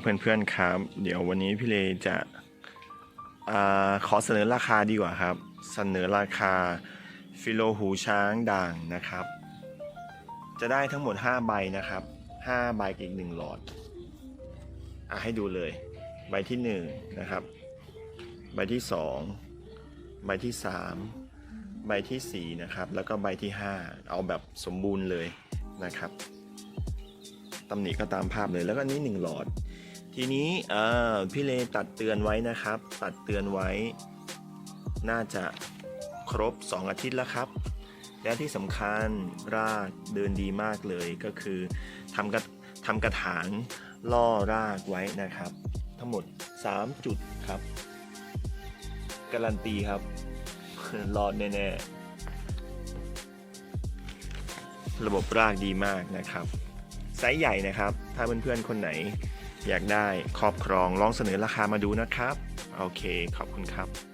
เพื่อนๆครับ เดี๋ยววันนี้พี่เลจะอขอเสนอราคาดีกว่าครับ เสนอราคาฟิโลหูช้างด่างนะครับ จะได้ทั้งหมด 5 ใบนะครับ5ใบกับอีก1หลอดอะให้ดูเลย ใบที่1นะครับ ใบที่ 2 ใบที่ 3 ใบทีสี่4 นะครับ แล้วก็ใบที่ 5 เอาแบบสมบูรณ์เลยนะครับ ตำหนิก็ตามภาพเลยแล้วก็อันนี้หนึ่งหลอด ทีนี้พี่เลตัดเตือนไว้นะครับ ตัดเตือนไว้ น่าจะครบ 2 อาทิตย์แล้วครับ และที่สำคัญรากเดินดีมากเลยก็คือทำกระทำกระถางล่อรากไว้นะครับ ทั้งหมด 3 จุดครับ การันตีครับรอดแน่ๆระบบรากดีมากนะครับ ไซส์ใหญ่นะครับ ถ้าเพื่อนๆคนไหนอยากได้ครอบครองลองเสนอราคามาดูนะครับ โอเค ขอบคุณครับ